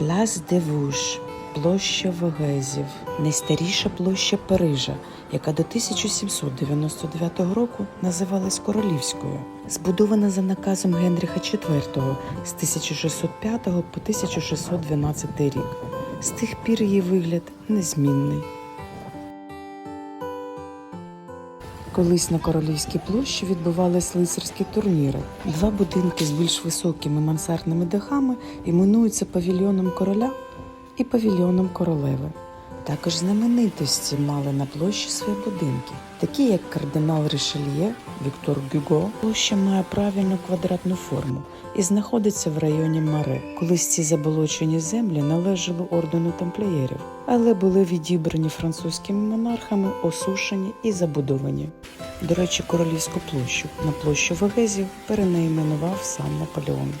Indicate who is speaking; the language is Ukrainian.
Speaker 1: Пляс де Вуш, площа Вегезів, найстаріша площа Парижа, яка до 1799 року називалась Королівською, збудована за наказом Генріха IV з 1605 по 1612 рік. З тих пір її вигляд незмінний. Колись на Королівській площі відбувались лицарські турніри. Два будинки з більш високими мансардними дахами іменуються павільйоном короля і павільйоном королеви. Також знаменитості мали на площі свої будинки, такі як кардинал Ришельє, Віктор Гюго. Площа має правильну квадратну форму і знаходиться в районі Маре. Колись ці заболочені землі належали ордену тамплієрів, але були відібрані французькими монархами, осушені і забудовані. До речі, королівську площу на площу Вегезів перенайменував сам Наполеон.